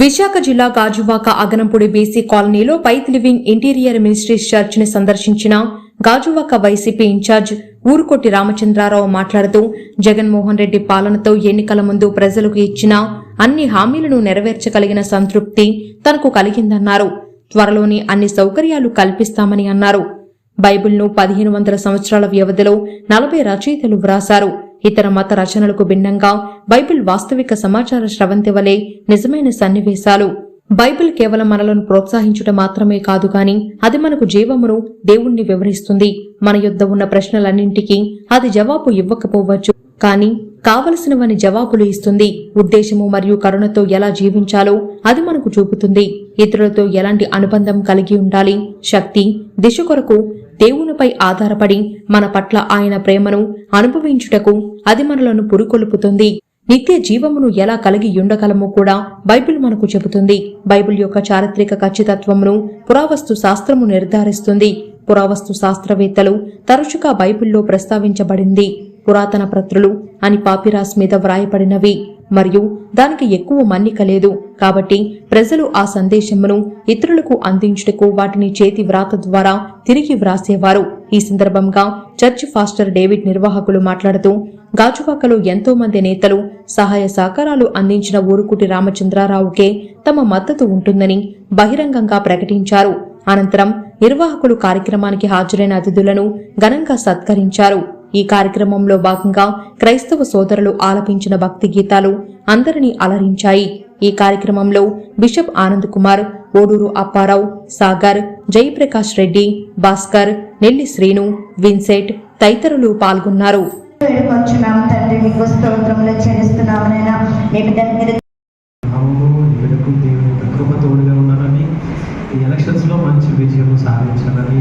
విశాఖ జిల్లా గాజువాక అగనంపూడి బీసీ కాలనీలో faith living interior ministries చర్చ్ని సందర్శించిన గాజువాక వైసీపీ ఇన్ఛార్జ్ ఊరుకొట్టి రామచంద్రారావు మాట్లాడుతూ జగన్మోహన్ రెడ్డి పాలనతో ఎన్నికల ముందు ప్రజలకు ఇచ్చిన అన్ని హామీలను నెరవేర్చగలిగిన సంతృప్తి తనకు కలిగిందన్నారు. త్వరలోనే అన్ని సౌకర్యాలు కల్పిస్తామని అన్నారు. బైబిల్ను పదిహేను వందల సంవత్సరాల వ్యవధిలో నలభై రచయితలు వ్రాశారు. ఇతర మత రచనలకు భిన్నంగా బైబిల్ వాస్తవిక సమాచార స్రవంతి వలె నిజమైన సన్నివేశాలు. బైబిల్ కేవలం మనలను ప్రోత్సహించుట మాత్రమే కాదు గాని అది మనకు జీవమును దేవుణ్ణి వివరిస్తుంది. మన యొద్ద ఉన్న ప్రశ్నలన్నింటికీ అది జవాబు ఇవ్వకపోవచ్చు. కానీ కావలసినవని జవాబులు ఇస్తుంది. ఉద్దేశము మరియు కరుణతో ఎలా జీవించాలో అది మనకు చూపుతుంది. ఇతరులతో ఎలాంటి అనుబంధం కలిగి ఉండాలి? శక్తి దిశ కొరకు దేవునిపై ఆధారపడి మన పట్ల ఆయన ప్రేమను అనుభవించుటకు అది మనలను పురుకొల్పుతుంది. నిత్య జీవమును ఎలా కలిగి ఉండగలమో కూడా బైబిల్ మనకు చెబుతుంది. బైబిల్ యొక్క చారిత్రక ఖచ్చితత్వమును పురావస్తు శాస్త్రము నిర్ధారిస్తుంది. పురావస్తు శాస్త్రవేత్తలు తరచుగా బైబిల్లో ప్రస్తావించబడింది. పురాతన ప్రతులు అని పాపిరాస్ మీద వ్రాయబడినవి. మరియు దానికి ఎక్కువ మన్నిక లేదు. కాబట్టి ప్రజలు ఆ సందేశమును ఇతరులకు అందించుటకు వాటిని చేతి వ్రాత ద్వారా తిరిగి వ్రాసేవారు. ఈ సందర్భంగా చర్చ్ ఫాస్టర్ డేవిడ్ నిర్వాహకులు మాట్లాడుతూ గాజువాకలో ఎంతో మంది నేతలు సహాయ సహకారాలు అందించిన ఊరుకుటి రామచంద్రారావుకే తమ మద్దతు ఉంటుందని బహిరంగంగా ప్రకటించారు. అనంతరం నిర్వాహకులు కార్యక్రమానికి హాజరైన అతిథులను ఘనంగా సత్కరించారు. ఈ కార్యక్రమంలో భాగంగా క్రైస్తవ సోదరులు ఆలపించిన భక్తి గీతాలు అందరినీ అలరించాయి. ఈ కార్యక్రమంలో బిషప్ ఆనంద్ కుమార్ ఓడూరు అప్పారావు సాగర్ జయప్రకాష్ రెడ్డి భాస్కర్ నెల్లి శ్రీను విన్సెంట్ తదితరులు పాల్గొన్నారు. ఎలక్షన్స్లో మంచి విజయం సాధించాలని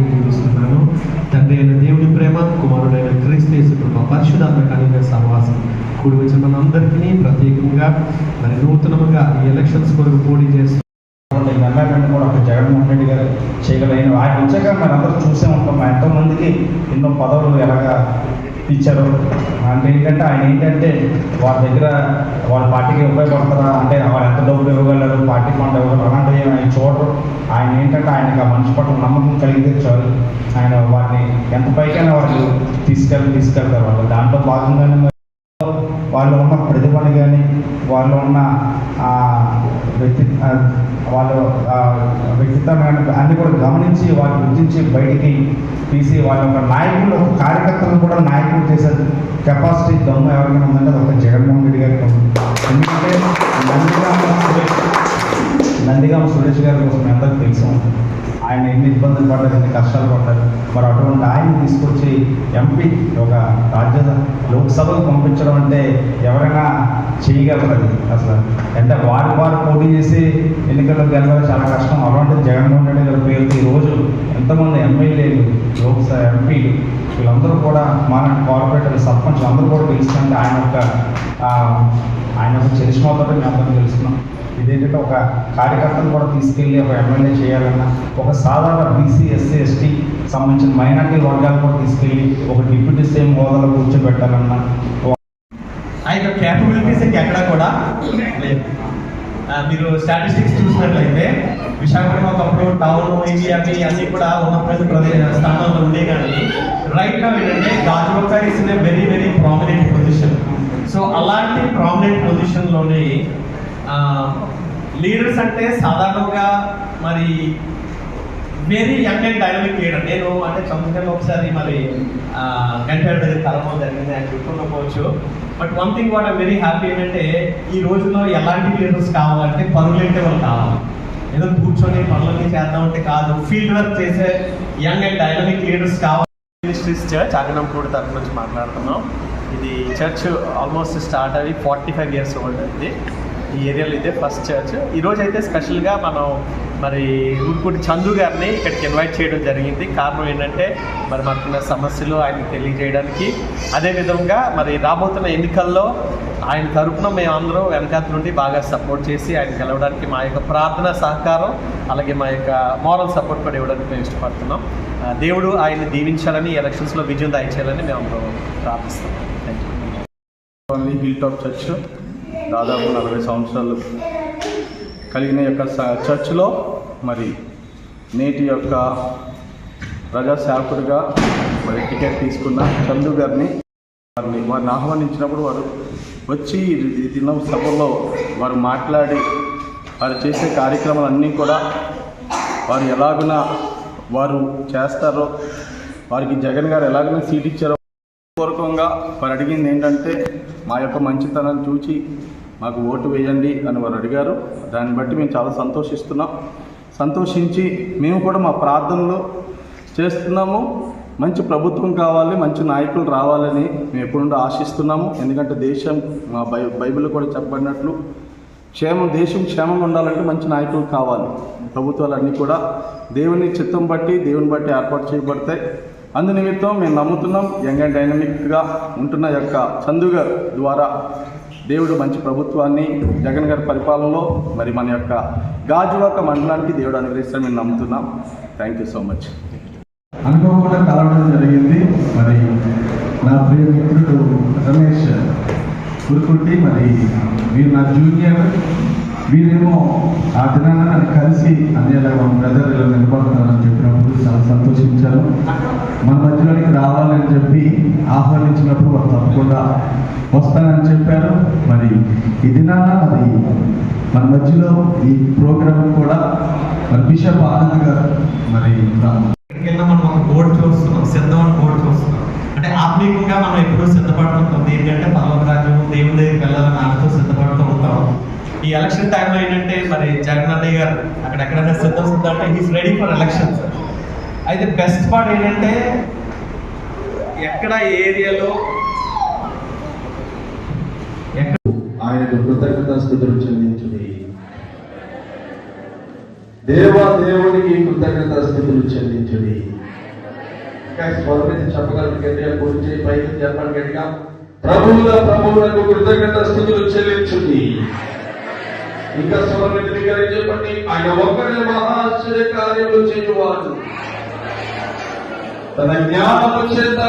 పరిశుధాత్మ కలిగిన సహవాసం. కూడి వచ్చిన మనందరికీ ప్రత్యేకంగా మరి నూతనముగా ఈ ఎలక్షన్స్ కొరకు పోటీ చేస్తూ గంగారెడ్డి కూడా ఒక జగన్మోహన్ రెడ్డి గారు చేయగలిగిన ఆయన వచ్చాక మనం అందరూ చూసే ఉంటాం. ఎంతో మందికి ఎన్నో పదవులు ఎలాగా ఇచ్చారు. అంటే ఏంటంటే ఆయన ఏంటంటే వాళ్ళ దగ్గర వాళ్ళ పార్టీకి ఉపయోగపడతారా అంటే వాళ్ళు ఎంత డబ్బులు ఇవ్వగలరు? పార్టీ ఫండ్ ఇవ్వగలరు? అలాంటివి ఆయన చూడరు. ఆయన ఏంటంటే ఆయనకి ఆ మనిషి పట్ల నమ్మకం కలిగితే చాలు. ఆయన వాటిని ఎంత పైకైనా వాళ్ళు తీసుకెళ్ళి తీసుకెళ్తారు వాళ్ళు. దాంట్లో భాగంగానే వాళ్ళు ఉన్న వాళ్ళు ఉన్న వ్యక్తి వాళ్ళు వ్యక్తిత్వమైన అన్ని కూడా గమనించి వాళ్ళు గుర్తించి బయటికి తీసి వాళ్ళ యొక్క నాయకులు ఒక కార్యకర్తలను కూడా నాయకులు చేసే కెపాసిటీ దమ్ము ఎవరికైనా ఉందంటే ఒక జగన్మోహన్ రెడ్డి గారికి ఎందుకంటే నందిగామ సురేష్ నందిగామ సురేష్ గారి కోసం మీ అందరికీ ఆయన ఎన్ని ఇబ్బందులు పడ్డారు ఎన్ని కష్టాలు పడ్డారు మరి అటువంటి ఆయన తీసుకొచ్చి ఎంపీ ఒక రాజ్య లోక్సభకు పంపించడం అంటే ఎవరైనా చేయగలరు అసలు అంటే వారు వారు పోటీ చేసి ఎన్నికల్లో గెలవడం చాలా కష్టం. అలాంటి జగన్మోహన్ రెడ్డి గారి పేరుతో ఈరోజు ఎంతమంది ఎమ్మెల్యేలు లోక్సభ ఎంపీలు వీళ్ళందరూ కూడా మన కార్పొరేటర్ సర్పంచ్ అందరూ కూడా పిలుస్తుంటే ఆయన యొక్క ఆయన యొక్క చరిష్మాతో మేము అందరం తెలుసుకున్నాం. ఇదేంటంటే ఒక కార్యకర్తను కూడా తీసుకెళ్ళి ఒక ఎమ్మెల్యే చేయాలన్నా ఒక సాధారణ బీసీ ఎస్సీ ఎస్టీ సంబంధించిన మైనార్టీ వర్గాలు కూడా తీసుకెళ్ళి ఒక డిప్యూటీ సీఎం హోదాలో కూర్చోబెట్టాలన్నా. ఆ యొక్క క్యాపబిలిటీస్ ఎక్కడ కూడా లేదు మీరు స్టాటిస్టిక్స్ చూసినట్లయితే విశాఖపట్నం ఒకప్పుడు టౌన్ ఇవి అవి అన్ని కూడా ఉన్న ప్రతి ప్రదేశ స్థానంలో ఉండే కానీ రైట్ నా ఏంటంటే Gajuwaka is in very very prominent position so అలాంటి ప్రామినెంట్ పొజిషన్లోనే లీడర్స్ అంటే సాధారణంగా మరి very young and dynamic leader నేను అంటే చంద్రకల్ ఒకసారి మరి గంటల దగ్గర కలవడం జరిగింది అని చెప్పుకోకపోవచ్చు. But one thing what I'm very happy ఏంటంటే ఈ రోజుల్లో ఎలాంటి లీడర్స్ కావాలంటే పనులంటే వాళ్ళు కావాలి. ఏదో కూర్చొని పనులన్నీ చేద్దామంటే కాదు ఫీల్డ్ వర్క్ చేసే యంగ్ అండ్ డైనమిక్ లీడర్స్ కావాలి. మినిస్ట్రీస్ చర్చ్ అగనంపూడి తరఫు నుంచి మాట్లాడుతున్నాం. ఇది చర్చ్ ఆల్మోస్ట్ స్టార్ట్ అయ్యి ఫార్టీ ఫైవ్ ఇయర్స్ ఓల్డ్ అండి ఈ ఏరియాలో ఇదే ఫస్ట్ చర్చ్ ఈరోజు అయితే స్పెషల్గా మనం మరి ఊరుకుంటి చందు గారిని ఇక్కడికి ఇన్వైట్ చేయడం జరిగింది. కారణం ఏంటంటే మరి మనకున్న సమస్యలు ఆయనకు తెలియజేయడానికి. అదేవిధంగా మరి రాబోతున్న ఎన్నికల్లో ఆయన తరపున మేమందరం వెనకాత నుండి బాగా సపోర్ట్ చేసి ఆయన గెలవడానికి మా యొక్క ప్రార్థన సహకారం అలాగే మా యొక్క మోరల్ సపోర్ట్ కూడా ఇవ్వడానికి మేము ఇష్టపడుతున్నాం. ఆ, దేవుడు ఆయన్ని దీవించాలని ఎలక్షన్స్లో విజయం దాయించాలని మేము అందరం ప్రార్థిస్తాం thank you hill top church దాదాపు నలభై సంవత్సరాలు కలిగిన యొక్క చర్చ్లో మరి నేటి యొక్క ప్రజా మరి టికెట్ తీసుకున్న చందు గారిని వారిని వారిని ఆహ్వానించినప్పుడు వారు వచ్చి ఈ దినం సభలో వారు మాట్లాడి వారు చేసే కార్యక్రమాలన్నీ కూడా వారు ఎలాగున వారు చేస్తారో వారికి జగన్ గారు ఎలాగైనా సీట్ ఇచ్చారో పూర్వకంగా వారు అడిగింది ఏంటంటే మా యొక్క మంచితనాన్ని చూచి మాకు ఓటు వేయండి అని వారు అడిగారు. దాన్ని బట్టి మేము చాలా సంతోషిస్తున్నాం. సంతోషించి మేము కూడా మా ప్రార్థనలు చేస్తున్నాము. మంచి ప్రభుత్వం కావాలి మంచి నాయకులు రావాలని మేము ఎప్పుడు ఆశిస్తున్నాము. ఎందుకంటే దేశం మా బై బైబిల్ కూడా చెప్పబడినట్లు క్షేమం దేశం క్షేమంగా ఉండాలంటే మంచి నాయకులు కావాలి. ప్రభుత్వాలన్నీ కూడా దేవుని చిత్తం బట్టి దేవుని బట్టి ఏర్పాటు చేయబడతాయి. అందు నిమిత్తం మేము నమ్ముతున్నాం యంగ్ అండ్ డైనమిక్గా ఉంటున్న యొక్క చందు గారు ద్వారా దేవుడు మంచి ప్రభుత్వాన్ని జగన్ గారి పరిపాలనలో మరి మన యొక్క గాజువాక మండలానికి దేవుడు అనుగ్రహిస్తారని మేము నమ్ముతున్నాం. థ్యాంక్ యూ సో మచ్ అనుకోకుండా కలవడం జరిగింది. మరి నా ప్రియ మిత్రుడు రమేష్ గురుకుంటి మరి మీరు నా జూనియర్ వీరేమో ఆ దినాన కలిసి అన్నయ్య మన బ్రదర్ ఇలా నిలబడుతున్నారని చెప్పినప్పుడు చాలా సంతోషించాను మన మధ్యలోనికి రావాలని చెప్పి ఆహ్వానించినప్పుడు వారు తప్పకుండా వస్తానని చెప్పారు. మరి ఈ దినాన మరి మన మధ్యలో ఈ ప్రోగ్రామ్ కూడా మరి బిషప్ ఆనంద్ గారు మరి మనం ఒక బోర్డు చూస్తున్నాం సిద్ధం అని బోర్డు చూస్తున్నాం. అంటే ఆత్మీయంగా మనం ఎప్పుడూ సిద్ధపడుతుంటాం. ఏంటంటే పర్వత రాజ్యం దేవుని దగ్గరికి వెళ్ళాలని ఆశతో ఈ ఎలక్షన్ టైంలో ఏంటంటే మరి జగన్ అన్నయ్య గారు అక్కడ ఎక్కడైనా సిద్ధం సిద్ధం అంటే హీస్ రెడీ ఫర్ ఎలక్షన్స్ అయితే బెస్ట్ పార్ట్ ఏంటంటే ఎక్కడ ఏరియాలో ఆయనకు కృతజ్ఞత స్థుతులు చెల్లించుడి. దేవా దేవునికి కృతజ్ఞతాస్థుతులు చెల్లించుడి. ఇంకా స్వరమితి చెప్పగలరు గట్టిగా గురించి పైకి చెప్పండి గట్టిగా. ప్రభువుల ప్రభువులకు కృతజ్ఞత స్థుతులు చెల్లించుడి. ఇంకా స్వరమితి గారి చెప్పండి ఆయన ఒక్కడే మహాశ్చర్య కార్యములు చేయువాడు. తన జ్ఞానము చేత